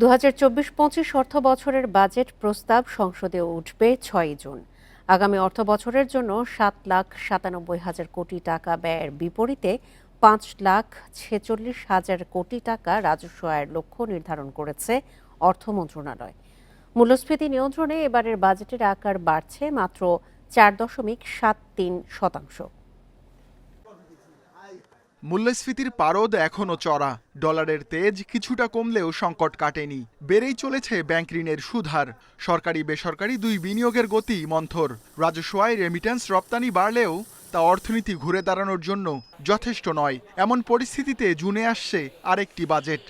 দু হাজার চব্বিশ পঁচিশ অর্থ বছরের বাজেট প্রস্তাব সংসদে উঠবে ছয়ই জুন। আগামী অর্থ বছরের জন্য সাত লাখ সাতানব্বই হাজার কোটি টাকা ব্যয়ের বিপরীতে পাঁচ লাখ ছেচল্লিশ হাজার কোটি টাকা রাজস্ব আয়ের লক্ষ্য নির্ধারণ করেছে অর্থ মন্ত্রণালয়। মূল্যস্ফীতি নিয়ন্ত্রণে এবারের বাজেটের আকার বাড়ছে মাত্র চার দশমিক সাত তিন শতাংশ। মূল্যস্ফীতির পারদ এখনও চড়া। ডলারের তেজ কিছুটা কমলেও সংকট কাটেনি। বেড়েই চলেছে ব্যাংক ঋণের সুধার। সরকারি বেসরকারি দুই বিনিয়োগের গতি মন্থর। রাজস্ব আয় রেমিট্যান্স রপ্তানি বাড়লেও তা অর্থনীতি ঘুরে দাঁড়ানোর জন্য যথেষ্ট নয়। এমন পরিস্থিতিতে জুনে আসছে আরেকটি বাজেট।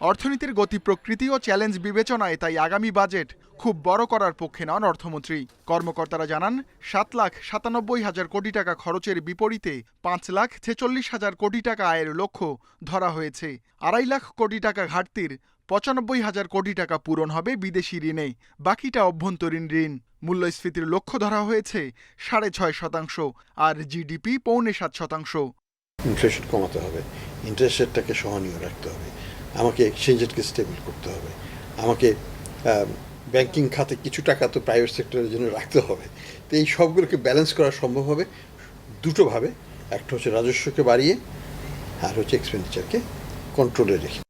অর্থনীতির গতি, প্রকৃতি ও চ্যালেঞ্জ বিবেচনায় তাই আগামী বাজেট খুব বড় করার পক্ষে নন অর্থমন্ত্রী। কর্মকর্তারা জানান, সাত লাখ সাতানব্বই হাজার কোটি টাকা খরচের বিপরীতে পাঁচ লাখ ছেচল্লিশ হাজার কোটি টাকা আয়ের লক্ষ্য ধরা হয়েছে। আড়াই লাখ কোটি টাকা ঘাটতির পঁচানব্বই হাজার কোটি টাকা পূরণ হবে বিদেশি ঋণে। বাকিটা অভ্যন্তরীণ ঋণ। মূল্যস্ফীতির লক্ষ্য ধরা হয়েছে সাড়ে ছয় শতাংশ আর জিডিপি পৌনে সাত শতাংশ। ইনফ্লেশন কমাতে হবে। ইন্টারেস্ট রেটটাকে সহনীয় রাখতে হবে। আমাকে এক্সচেঞ্জ রেটকে স্টেবল করতে হবে। আমাকে ব্যাংকিং খাতে কিছু টাকা তো প্রাইভেট সেক্টরের জন্য রাখতে হবে। তো এই সবগুলোকে ব্যালেন্স করা সম্ভব হবে। দুটোভাবে একটা হচ্ছে রাজস্বকে বাড়িয়ে, আর হচ্ছে এক্সপেন্ডিচারকে কন্ট্রোলে রেখে।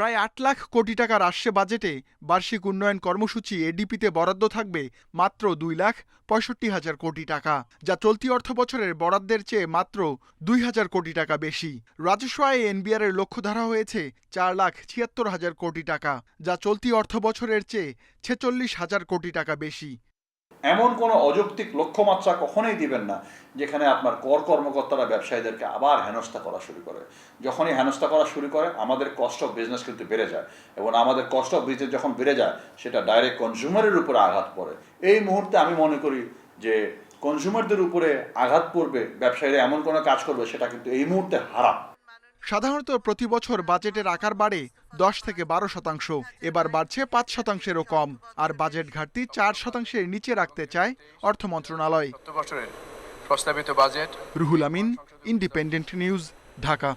প্রায় আট লাখ কোটি টাকার আসছে বাজেটে বার্ষিক উন্নয়ন কর্মসূচি এডিপিতে বরাদ্দ থাকবে মাত্র দুই লাখ পঁয়ষট্টি হাজার কোটি টাকা, যা চলতি অর্থ বছরের বরাদ্দের চেয়ে মাত্র দুই হাজার কোটি টাকা বেশি। রাজস্ব আয়ে এনবিআর এর লক্ষ্য ধরা হয়েছে চার লাখ ছিয়াত্তর হাজার কোটি টাকা, যা চলতি অর্থ বছরের চেয়ে ছেচল্লিশ হাজার কোটি টাকা বেশি। এমন কোনো অযৌক্তিক লক্ষ্যমাত্রা কখনোই দিবেন না, যেখানে আপনার কর কর্মকর্তারা ব্যবসায়ীদেরকে আবার হেনস্থা করা শুরু করে। যখনই হেনস্থা করা শুরু করে, আমাদের কস্ট অফ বিজনেস কিন্তু বেড়ে যায় এবং আমাদের কস্ট অফ বিজনেস যখন বেড়ে যায়, সেটা ডাইরেক্ট কনজিউমারের উপরে আঘাত পড়ে। এই মুহূর্তে আমি মনে করি যে কনজিউমারদের উপরে আঘাত পড়বে, ব্যবসায়ীরা এমন কোনো কাজ করবে, সেটা কিন্তু এই মুহূর্তে হারাম। সাধারণত প্রতি বছর বাজেটের আকার বাড়ে দশ থেকে বারো শতাংশ। এবার বাড়ছে পাঁচ শতাংশেরও কম। আর বাজেট ঘাটতি চার শতাংশের নিচে রাখতে চায় অর্থ মন্ত্রণালয়। প্রস্তাবিত budget. Ruhul Amin independent news Dhaka.